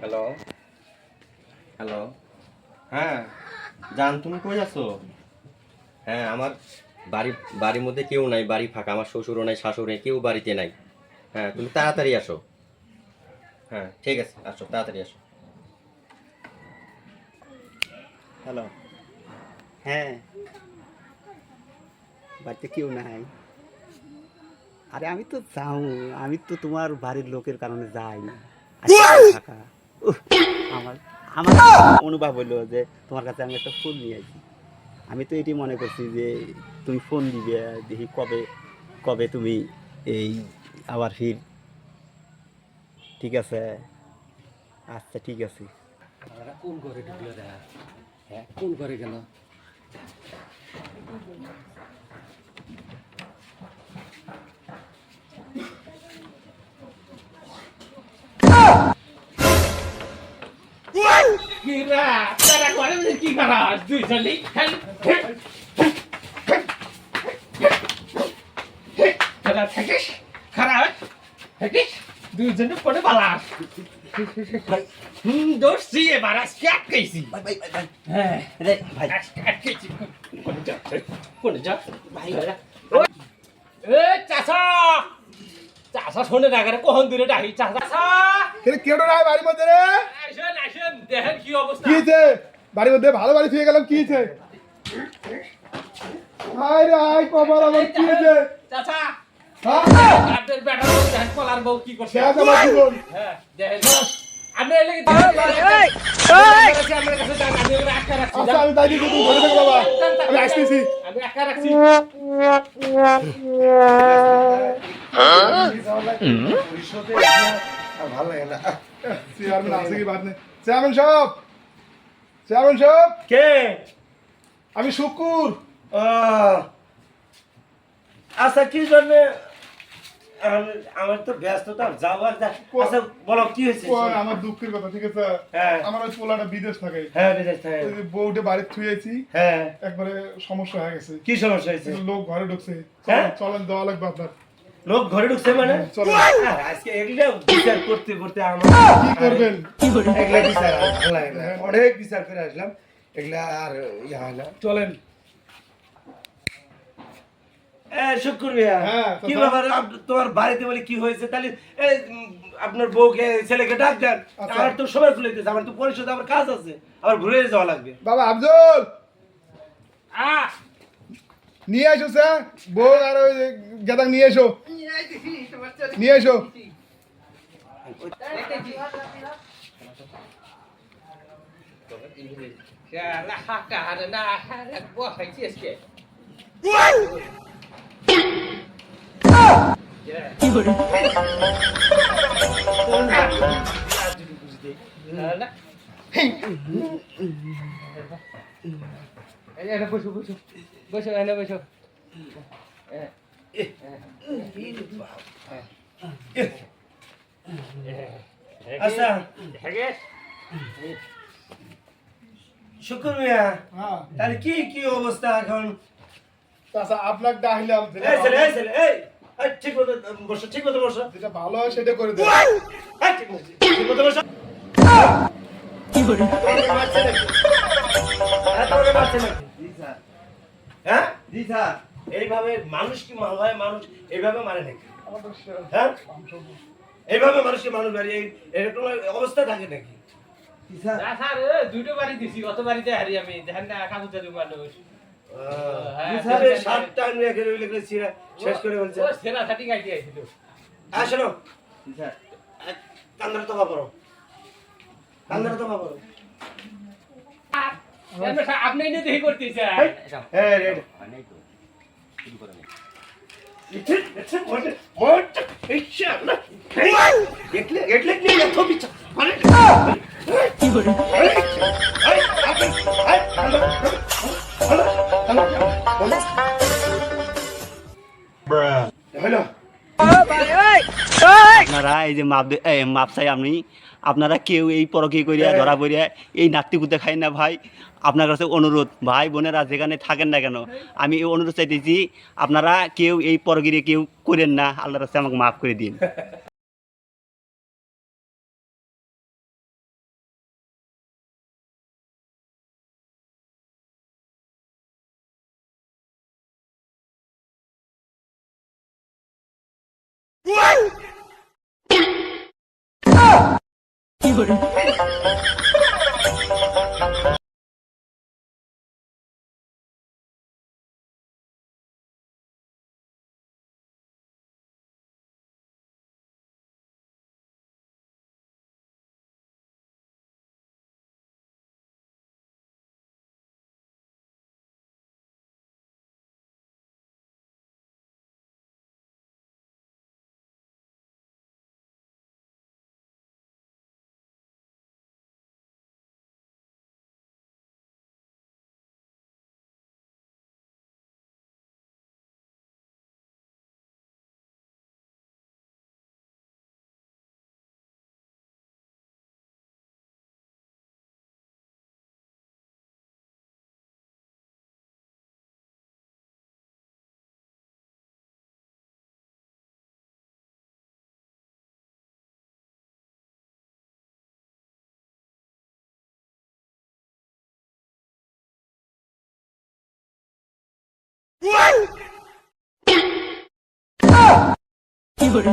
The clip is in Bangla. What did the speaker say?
হ্যালো হ্যালো হ্যাঁ। জান তুমি কই আছো? হ্যাঁ আমার বাড়ি বাড়ির মধ্যে কেউ নাই বাড়ি ফাঁকা। আমার শ্বশুরও নাই শাশুড়ি নেই, কেউ বাড়িতে নাই। হ্যাঁ তুমি তাড়াতাড়ি আসো। হ্যাঁ ঠিক আছে আসো তাড়াতাড়ি আসো। হ্যালো হ্যাঁ। বাড়িতে কেউ নাই। আরে আমি তো যাও আমি তো তোমার বাড়ির লোকের কারণে যাই না। আমার আমার অনুভব হইল যে তোমার কাছে আমি একটা ফোন নিয়ে আসি। আমি তো এটি মনে করছি যে তুমি ফোন দিবে দেখি কবে কবে তুমি এই আবার ফির ঠিক আছে? আচ্ছা ঠিক আছে। কোন করে ঢুকলো রে? হ্যাঁ কোন করে গেল? তারা করে কি করা দুই চলি তারা থাকিস খারাপ থাকিস দুইজনে পড়ে বালাস হুম দোষছি এবার আজকে আটকাইছি হ্যাঁ রে ভাই আজকে আটকাইছি কোনে যা কোনে যা ভাই এ চাচা চাচা শোনে না করে কখন দূরে চাচা কিন্তু কেউ নাই বাড়ির মধ্যে রে দেখেন কি অবস্থা। কি হয়েছে? বাড়ির মধ্যে ভালো বাড়ি ফিরে গেলাম কি হয়েছে? হাই রে হাই কপাল আমার কি হয়েছে? চাচা। হ্যাঁ হ্যাঁ আমি আচ্ছা যান। আমি তাই দিকে তুমি ঘরে বাবা। আমি আসতেছি। আমি একা রাখছি। ভালো লাগে না। চেয়ারম্যান আছে কি বাদ নেই? চেয়ারম্যান সাহেব চেয়ারম্যান সাহেব কে? আমি শুকুর! আচ্ছা কি জন্য? আমার তো ব্যস্ততা যাওয়ার আচ্ছা বলো কি হয়েছে? আমার দুঃখের কথা ঠিক আছে? হ্যাঁ। আমার ওই পোলাটা বিদেশ থাকে। হ্যাঁ বিদেশ থেকে। বউটে বাড়ি থুয়েছি হ্যাঁ। একবারে সমস্যা হয়ে গেছে। কি সমস্যা হয়েছে? লোক ঘরে ঢুকছে। হ্যাঁ? চলেন- চলেন দেওয়া লাগবে আপনার। লোক ঘরে ঢুকছে মানে? আজকে এগুলো বিচার করতে করতে আমার কি করবেন? এগুলা বিচার আর ভালো লাগে না। অনেক বিচার করে আসলাম এগুলা আর ইয়া হয় না। চলেন। হ্যাঁ, কি ব্যাপার? তোমার বাড়িতে বলে কি হয়েছে? তাহলে আপনার বউকে ছেলেকে ডাক দেন। আচ্ছা। আমার তো সময় খুলে দিয়েছে আমার তো পরিশোধ আমার কাজ আছে আবার ঘুরে যাওয়া লাগবে। বাবা আফজল! আহ নিয়ে আসো স্যার। বউ আর ওই গেদাং নিয়ে এসো। নিয়ে এসো বসো বসো বসো এনে বসো এ, আচ্ছা হেগে মিয়া হ্যাঁ তাহলে কি কি অবস্থা এখন? আচ্ছা আপনাকে ডাকলাম যেটা এই ছেলে এই ছেলে এই ঠিক মতো বসো ঠিক মতো বসো। যেটা ভালো হয় সেটা করে এই, ঠিক মতো বসো। মারছে নাকি? হ্যাঁ, তোমাকে মারছে নাকি? হ্যাঁ? এইভাবে মানুষ কি মহলায় মানুষ? এইভাবে মারে নাকি? হ্যাঁ? এইভাবে মানুষকে মানুষ মারি? এরকম অবস্থা থাকে নাকি? হ্যাঁ, আপনি ఎట్లా ఎట్లా ఎట్లా যায় যে মাপ মাপ চাই আপনি আপনারা কেউ এই পরকি করিয়া হ্যাঁ। ধরা পড়িয়া এই নাত্তি কুতে খাই না ভাই। আপনার কাছে অনুরোধ ভাই বোনেরা যেখানে থাকেন না কেন আমি এই অনুরোধ চাইতেছি আপনারা কেউ এই পরগিরে কেউ করেন না। আল্লাহর কাছে আমাকে মাফ করে দিন। Woo! 一个人 কি করে